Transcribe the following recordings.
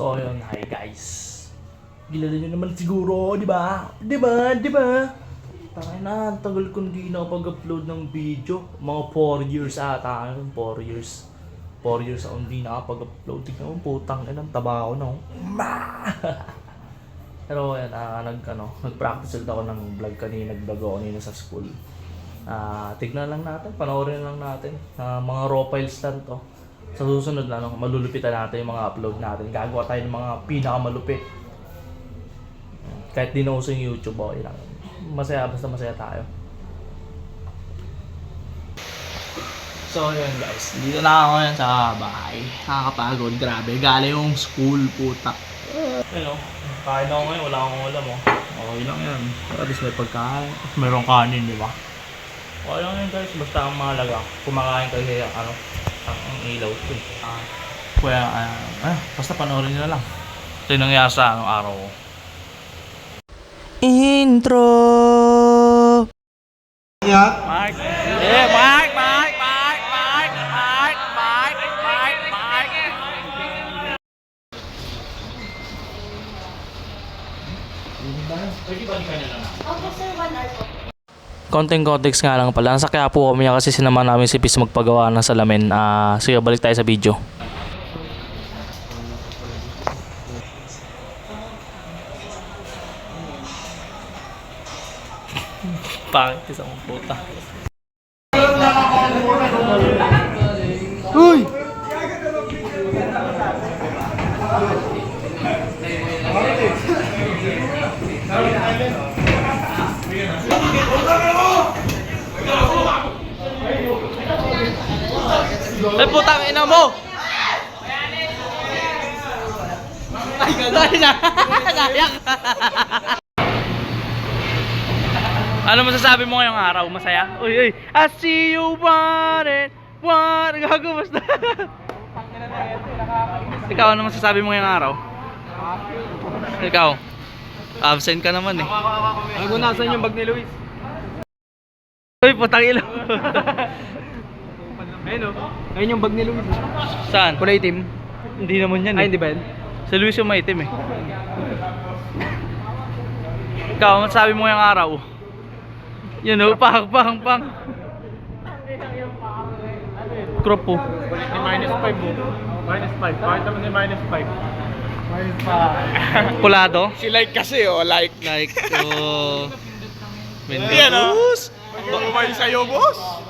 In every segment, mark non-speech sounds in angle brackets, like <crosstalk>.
So, yun. Hi, guys. Gilala nyo naman siguro, di ba? Di ba? Di ba? Tangay na, ang tagal ko hindi nakapag-upload ng video. Mga 4 years ata. 4 years. 4 years ako hindi nakapag-upload. Tignan mo, putang ina, taba ako na. <laughs> Pero ayan, ah, nag, ano, nag-practice ulit ako ng vlog kanina, nag-vlog ako kanina sa school. Ah, tignan lang natin, panoorin lang natin. Ah, mga raw files lang to. Sa susunod na, ano, malulupitan natin yung mga upload natin. Gagawa tayo ng mga pinakamalupit. Kahit di na uso yung YouTube, okay lang. Masaya, basta masaya tayo. So yun guys, dito na ako yan sa bahay. Nakakapagod, grabe. Galing yung school, puta. Ano, kain ako ngayon, wala akong ulam oh. Okay lang yan. At least may pagkain. Mayroong kanin, di ba? Okay lang yan guys, basta ang mahalaga. Kumakain kasi ano, ang, ang ilaw ko eh. Ah, kaya, ah, ah, basta panoorin nyo na lang. Ito yung nangyari sa anong araw ko. Intro! Mark! Eh, Mark! Mark! Mark! Mark! Mark! Mark! Mark! Mark! Konting context nga lang pala. Nasa kaya po kami kasi sinama namin si Pis magpagawa ng salamin. Ah, sige, balik tayo sa video. <laughs> Pangit isa kong puta. Uy! Ay putang ina mo! Ay, gano'n na! <laughs> Nayak! ano masasabi mo ngayong araw? Masaya? Uy, uy! I see you want it! Want it! Gago, basta! Ikaw, ano masasabi mo ngayong araw? Ikaw? Absent ka naman eh. Ang gunasan yung bag ni Luis. Uy, putang ilo! <laughs> Ayun o. Ayun yung bag ni Luis. Saan? Kulay itim. Hindi naman yan Ay, eh. hindi ba yan? Sa Luis yung maitim eh. Ikaw, ano sabi mo yung araw? Yun o, pang, pang, pang. Crop po. Ni minus 5 mo. Minus 5. Bakit naman ni minus 5? Minus Kulado? <laughs> Si like kasi oh, like. Like, oh... Yan oh. Umay sa'yo, boss.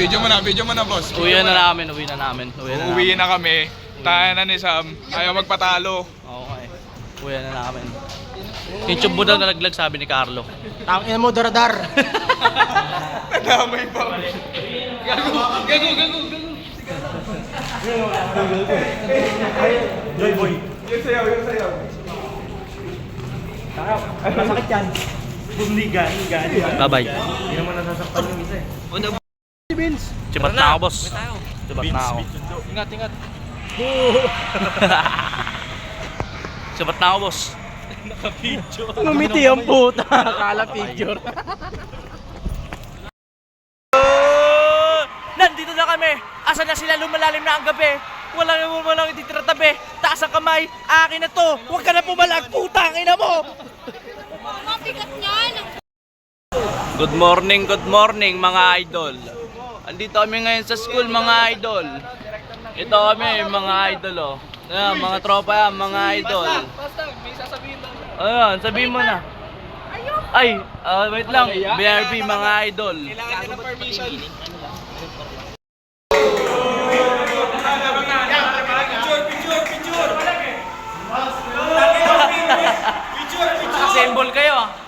video mo na, video mo na, boss. Uwi na namin, uwi na namin. Uwi na Uuwi namin. na kami. Tayo na ni Sam. Ayaw magpatalo. Okay. Uwi na namin. Yung tube mo daw nalaglag, sabi ni Carlo. Tangin mo, daradar. <laughs> Nadamay pa. Joy boy. Yung sayaw, yung sayaw. Masakit yan. Hindi gani, gani. Bye-bye. Hindi naman nasasaktan yung isa eh. Vince. Cibat na ako, boss. Cibat na ako. Ingat, ingat. <laughs> Cibat na ako, boss. <laughs> Ngumiti ang puta. Akala picture. <laughs> Nandito na kami. Asa na sila lumalalim na ang gabi. Wala naman walang ititratabi. Taas ang kamay. Akin na to. Huwag ka na pumalag. Putang ina mo. Mabigat niyan. Good morning, good morning mga idol. Andito kami ngayon sa school mga idol. Ito kami mga idol oh. Ayan, mga tropa yan, mga idol. Basta, may sasabihin lang. Ayan, sabihin mo na. Ay, ah, wait lang. BRB mga idol. Kailangan niya ng permission. <laughs> Assemble kayo ah.